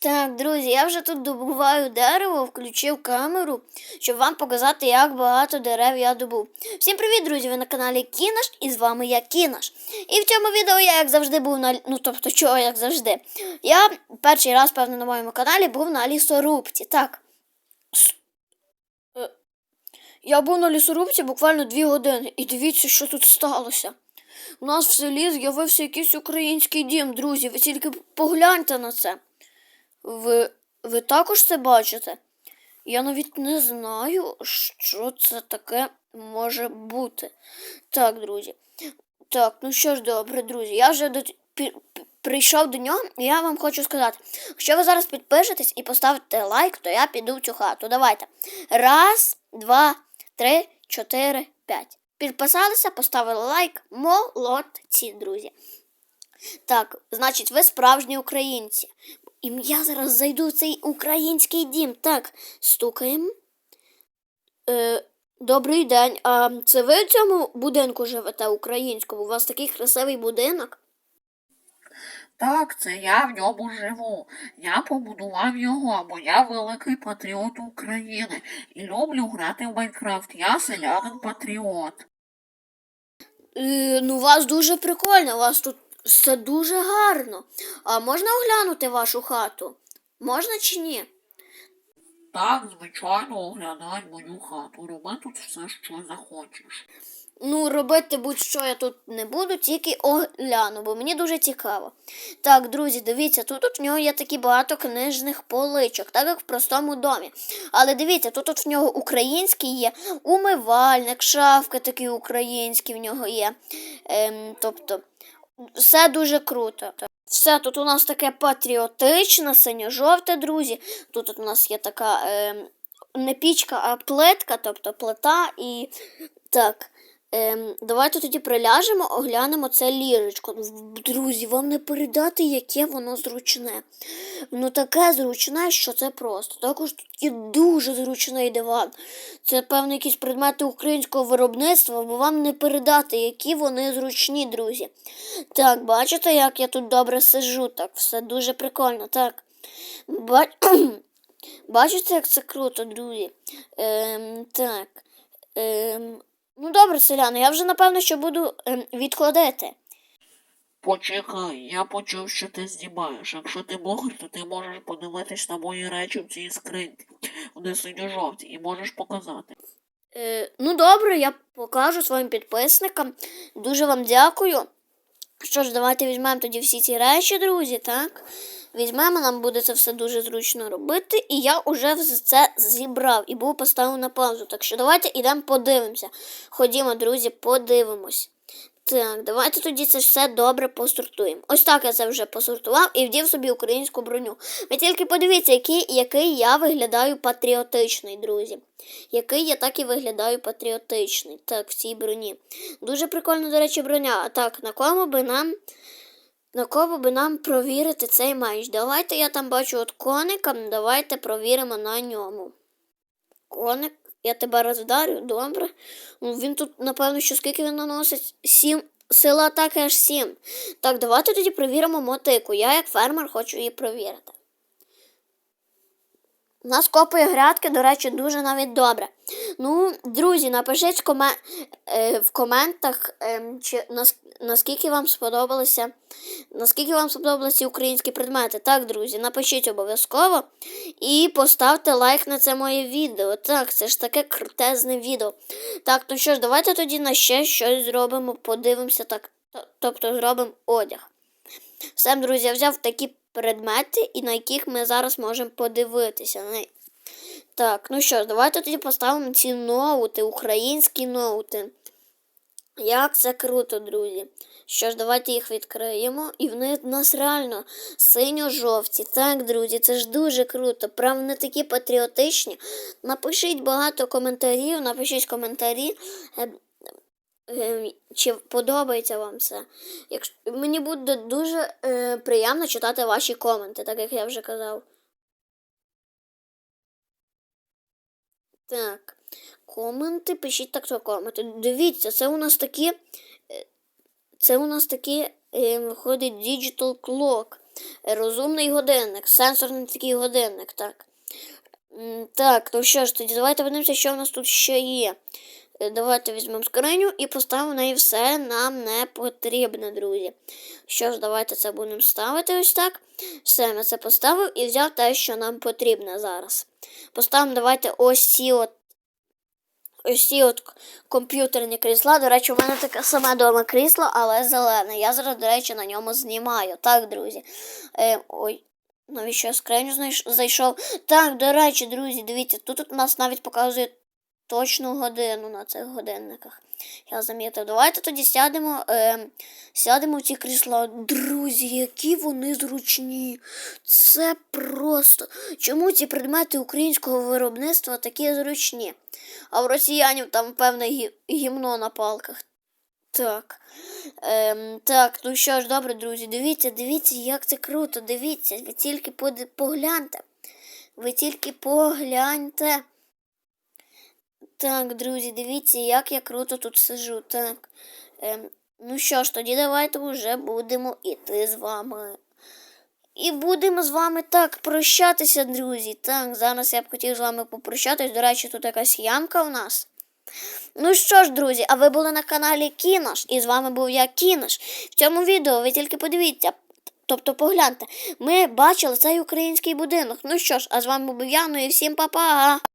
Так, друзі, я вже тут добуваю дерево, включив камеру, щоб вам показати, як багато дерев я добув. Всім привіт, друзі! Ви на каналі Кінаш і з вами я Кінаш. І в цьому відео я, як завжди, був на ну тобто, чого, як завжди. Я перший раз, певно, на моєму каналі був на лісорубці. Так. Е, Я був на лісорубці буквально дві години, і дивіться, що тут сталося. У нас в селі з'явився якийсь український дім, друзі. Ви тільки погляньте на це. Ви, ви також це бачите? Я навіть не знаю, що це таке може бути. Так, друзі. Так, ну що ж, добре, друзі. Я вже до, прийшов до нього, і я вам хочу сказати: якщо ви зараз підпишетесь і поставите лайк, то я піду в цю хату. Давайте. Раз, два, три, чотири, п'ять. Підписалися, поставили лайк. Молодці, друзі. Так, значить, ви справжні українці. І я зараз зайду в цей український дім. Так, стукаємо. Е, добрий день. А це ви в цьому будинку живете українському? У вас такий красивий будинок? Так, це я в ньому живу. Я побудував його, бо я великий патріот України і люблю грати в Майнкрафт. Я селянин патріот. Е, ну, у вас дуже прикольно, у вас тут все дуже гарно. А можна оглянути вашу хату? Можна чи ні? Так, звичайно, оглядай мою хату. Роби тут все, що захочеш. Ну, робити будь-що я тут не буду, тільки огляну, бо мені дуже цікаво. Так, друзі, дивіться, тут от в нього є такі багато книжних поличок, так як в простому домі. Але дивіться, тут от в нього український є умивальник, шафки такі українські в нього є. Ем, тобто, все дуже круто. Все тут у нас таке патріотичне, синьо-жовте, друзі. Тут от у нас є така е, не пічка, а плитка, тобто плита і так. Ем, давайте тоді приляжемо, оглянемо це ліжечко. Ну, Друзі, вам не передати, яке воно зручне. Воно таке зручне, що це просто. Також тут є дуже зручний диван. Це, певно, якісь предмети українського виробництва, бо вам не передати, які вони зручні, друзі. Так, бачите, як я тут добре сижу, так, все дуже прикольно, так. Ба... Бачите, як це круто, друзі? Ем, так. Ем, ну добре, селяни, я вже напевно що буду ем, відходити. Почекай, я почув, що ти знімаєш. Якщо ти блогер, то ти можеш подивитись на мої речі в цій скринці. Вони синьо-жовті і можеш показати. Е, ну добре, я покажу своїм підписникам. Дуже вам дякую. Що ж, давайте візьмемо тоді всі ці речі, друзі, так? Візьмемо, нам буде це все дуже зручно робити. І я вже це зібрав і був поставив на паузу. Так що давайте ідемо подивимося. Ходімо, друзі, подивимось. Так, давайте тоді це все добре посортуємо. Ось так я це вже посортував і вдів собі українську броню. Ви тільки подивіться, який, який я виглядаю патріотичний, друзі. Який я так і виглядаю патріотичний. Так, в цій броні. Дуже прикольна, до речі, броня. А так, на кому би нам. На кого би нам провірити цей меч? Давайте я там бачу от коника, давайте провіримо на ньому. Коник, я тебе роздарю, добре. Ну, він тут, напевно, що скільки він наносить? Сім. Сила атаки аж сім. Так, давайте тоді провіримо мотику. Я, як фермер, хочу її провірити. У нас копає грядки, до речі, дуже навіть добре. Ну, друзі, напишіть в, е, коментах, ем, чи наскільки вам сподобалися, наскільки вам сподобалися українські предмети. Так, друзі, напишіть обов'язково і поставте лайк на це моє відео. Так, це ж таке крутезне відео. Так, ну що ж, давайте тоді на ще щось зробимо, подивимося так. Тобто зробимо одяг. Все, друзі, я взяв такі предмети, і на яких ми зараз можемо подивитися. Так, ну що ж, давайте тоді поставимо ці ноути, українські ноути. Як це круто, друзі. Що ж, давайте їх відкриємо. І вони в нас реально синьо-жовті. Так, друзі, це ж дуже круто. Прям вони такі патріотичні. Напишіть багато коментарів, напишіть коментарі. Е, е, Чи подобається вам це? Якщо мені буде дуже е, приємно читати ваші коменти, так як я вже казав. Так, коменти, пишіть так то коменти. Дивіться, це у нас такі. е, Це у нас такі е, виходить Digital Clock. розумний годинник, сенсорний такий годинник, так. Так, ну що ж, тоді давайте подивимося, що в нас тут ще є. Давайте візьмемо скриню і поставимо в неї все нам не потрібне, друзі. Що ж, давайте це будемо ставити ось так. Все, ми це поставив і взяв те, що нам потрібне зараз. Поставимо давайте ось ці от. Ось ці от комп'ютерні крісла. До речі, у мене таке саме дома крісло, але зелене. Я зараз, до речі, на ньому знімаю. Так, друзі. Е, ой, навіщо я скриню зайшов? Так, до речі, друзі, дивіться, тут у нас навіть показує точну годину на цих годинниках. Я замітив. Давайте тоді сядемо, е, сядемо в ці крісла. Друзі, які вони зручні. Це просто. Чому ці предмети українського виробництва такі зручні? А в росіянів там певне гі- гімно на палках. Так. Ем, так, ну що ж, добре, друзі, дивіться, дивіться, як це круто. Дивіться, ви тільки погляньте. Ви тільки погляньте. Так, друзі, дивіться, як я круто тут сижу. Так. Ем, ну що ж, тоді давайте вже будемо іти з вами. І будемо з вами так прощатися, друзі. Так, зараз я б хотів з вами попрощатись. До речі, тут якась ямка у нас. Ну що ж, друзі, а ви були на каналі Кінош, і з вами був я Кінош. В цьому відео ви тільки подивіться. Тобто погляньте, ми бачили цей український будинок. Ну що ж, а з вами був я, ну і всім па-па!